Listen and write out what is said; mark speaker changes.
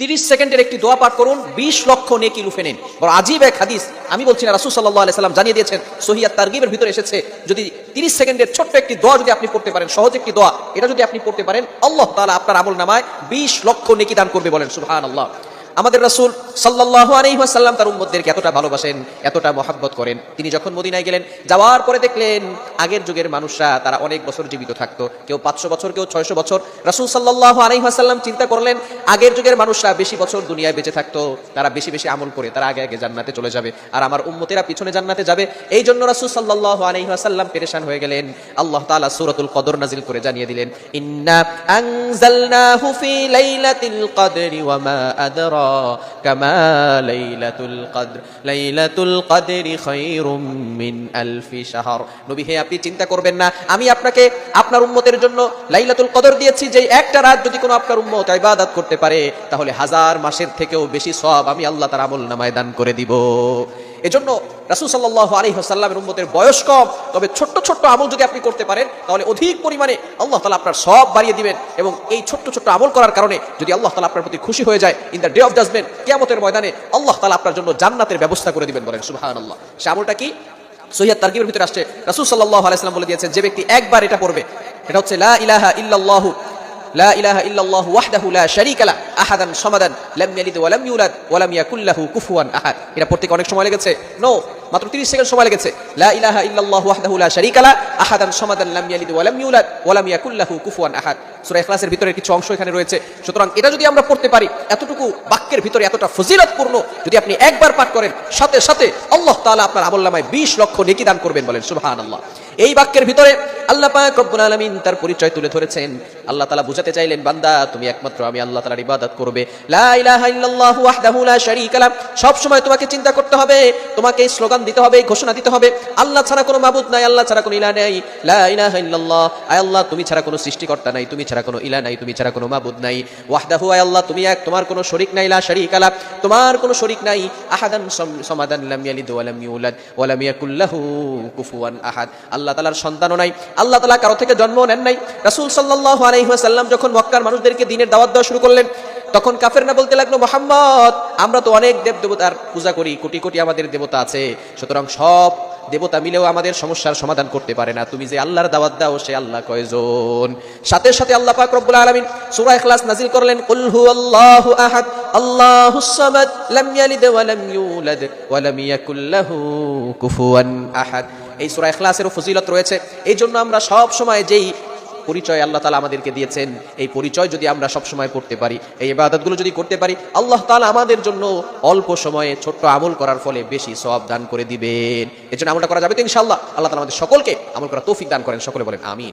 Speaker 1: তিরিশ সেকেন্ডের একটি দোয়া পাঠ করুন, বিশ লক্ষ নেকি লুফে নিন। বড় আজীব এক হাদিস, আমি বলছি না, রাসুল সাল্লাহ আলাইসাল্লাম জানিয়ে দিয়েছেন সহিয়া তার্গিবের ভিতরে এসেছে, যদি তিরিশ সেকেন্ডের ছোট্ট একটি দোয়া যদি আপনি পড়তে পারেন, সহজ একটি দোয়া, এটা যদি আপনি পড়তে পারেন, আল্লাহ তালা আপনার আমল নামায় বিশ লক্ষ নেকি দান করবে বলেন সুহান আল্লাহ আমাদের রাসূল সাল্লাল্লাহু আলাইহি ওয়াসাল্লাম তার উম্মতদেরকে এতটা ভালোবাসেন, এতটা মহাব্বত করেন। তিনি যখন মদিনায় গেলেন, যাওয়ার পরে দেখলেন আগের যুগের মানুষরা, তারা অনেক বছর জীবিত থাকতো। কেউ পাঁচশো বছর, কেউ ছয়শো বছর। রাসূল সাল্লাল্লাহু আলাইহি ওয়াসাল্লাম চিন্তা করলেন, আগের যুগের মানুষরা বেশি বছর দুনিয়ায় বেঁচে থাকতো, তারা বেশি বেশি আমল করে, তারা আগে আগে জান্নাতে চলে যাবে। আর আমার উম্মতেরা পিছনে জান্নাতে যাবে। এই জন্য রাসূল সাল্লাল্লাহু আলাইহি ওয়াসাল্লাম পেরেশান হয়ে গেলেন। আল্লাহ তাআলা সূরাতুল কদর নাজিল করে জানিয়ে দিলেন, ইন্না আনজালনাহু ফি লাইলাতিল কদরি ওয়া মা আদরাকা মা লাইলাতুল কদর লাইলাতুল কদরি খায়রুম মিন আলফি শাহর নবী, হে, আপনি চিন্তা করবেন না। আমি আপনাকে আপনার উম্মতের জন্য লাইলাতুল কদর দিয়েছি যে একটা রাত যদি কোনো আপনার উম্মত ইবাদত করতে পারে, তাহলে হাজার মাসের থেকেও বেশি সব আমি আল্লাহ তার আমল নামায় দান করে দিব। এজন্য রাসূল সাল্লাল্লাহু আলাইহি ওয়াসাল্লামের উম্মতের বয়স কম, তবে ছোট্ট ছোট্ট আমল যদি আপনি করতে পারেন, তাহলে অধিক পরিমাণে আল্লাহ তাআলা আপনার সব বাড়িয়ে দিবেন এবং এই ছোট্ট ছোট্ট আমল করার কারণে যদি আল্লাহ তাআলা আপনার প্রতি খুশি হয়ে যায় in the day of judgement কিয়ামতের ময়দানে আল্লাহ তাআলা আপনার জন্য জান্নাতের ব্যবস্থা করে দিবেন বলেন, সুবহানাল্লাহ। সে আমলটা কি? সহিয়াত তারকিবের ভিতরে আসছে, রাসূল সাল্লাল্লাহু আলাইহি ওয়াসাল্লাম বলে দিয়েছেন, যে ব্যক্তি একবার এটা পড়বে এটা হচ্ছে লা ইলাহা ইল্লাল্লাহু লা ইলাহা ইল্লাল্লাহু ওয়াহদাহু লা শারীকা আহাদান সামাদান, লাম ইয়ালিদ ওয়া লাম ইউলাদ ওয়া এটা পড়তে অনেক সময় লেগেছে? নো মাত্র 30 সেকেন্ড সময় লেগেছে। লা ইলাহা ইল্লাল্লাহু ওয়াহদাহু লা শারীকা আহাদান সামাদান, লাম ইয়ালিদ ওয়া লাম ইউলাদ ওয়া লাম ইয়াকুল ভিতরে কিছু অংশ এখানে রয়েছে। সুতরাং এটা যদি আমরা পড়তে পারি, এতটুকু বাক্যের ভিতরে এতটা ফজিলতপূর্ণ যদি আপনি একবার পাঠ করেন, সাথে সাথে আল্লাহ তাআলা আপনার আমলনামায় বিশ লক্ষ নেকি দান করবেন বলেন, সুবহানাল্লাহ। এই বাক্যের ভিতরে আল্লাহ পাক আলামিন তার পরিচয় তুলে ধরেছেন। আল্লাহ তাআলা বুঝাতে চাইলেন, বান্দা, তুমি একমাত্র আমি আল্লাহ তাআলার ইবাদত করবে। লা সব সময় তোমাকে চিন্তা করতে হবে, তোমাকে স্লোগান দিতে হবে, ঘোষণা দিতে হবে, আল্লাহ ছাড়া কোনো মাবুদ নাই, আল্লাহ ছাড়া কোনো ইলাহ নাই। লা আয় আল্লাহ, তুমি ছাড়া কোনো সৃষ্টিকর্তা নাই, তুমি ছাড়া কোনো ইলাহ নাই, তুমি ছাড়া কোনো মাবুদ নাই। ওয়াহদাহু, আয় আল্লাহ, তুমি এক, তোমার কোনো শরীক নাই, লা শারীকা লা তোমার কোনো শরীক নাই, আহাদান সম- সমাদান লাম ইয়ালিদ ওয়া লাম ইউলাদ ওয়া লাম ইয়াকুল লাহু কুফুয়ান আহাদ। আল্লাহ তাআলার সন্তানও নাই আল্লাহ তালা কারও থেকে জন্ম নেন নাই। রাসূল সাল্লাল্লাহু আলাইহি ওয়াসাল্লাম যখন মক্কার মানুষদেরকে দিনের দাওয়াত দেওয়া শুরু করলেন, তখন কাফেররা বলতে লাগল, মোহাম্মদ, আমরা তো অনেক দেব দেবতার পূজা করি, কোটি কোটি আমাদের দেবতা আছে, সুতরাং সব দেবতা মিলেও আমাদের সমস্যার সমাধান করতে পারে না। তুমি যে আল্লাহর দাওয়াত দাও, সে আল্লাহ কয়জন? সাথে সাথে আল্লাহ পাক রব্বুল আলামিন সূরা ইখলাস নাজিল করলেন, কুল হুয়াল্লাহু আহাদ আল্লাহুস সামাদ, লাম ইয়ালিদ ওয়া লাম ইউলাদ, ওয়া লাম ইয়াকুল লাহু কুফুয়ান আহাদ। এই সুরা এখলাসেরও ফজিলত রয়েছে। এই জন্য আমরা সব সময় যেই পরিচয় আল্লাহ তালা আমাদেরকে দিয়েছেন, এই পরিচয় যদি আমরা সব সময় করতে পারি, এই ইবাদতগুলো যদি করতে পারি, আল্লাহ তালা আমাদের জন্য অল্প সময়ে ছোট্ট আমল করার ফলে বেশি সব দান করে দিবেন। এজন্য আমলটা করা যাবে তো ইনশাল্লাহ আল্লাহ তালা আমাদের সকলকে আমল করা তৌফিক দান করেন। সকলে বলেন আমি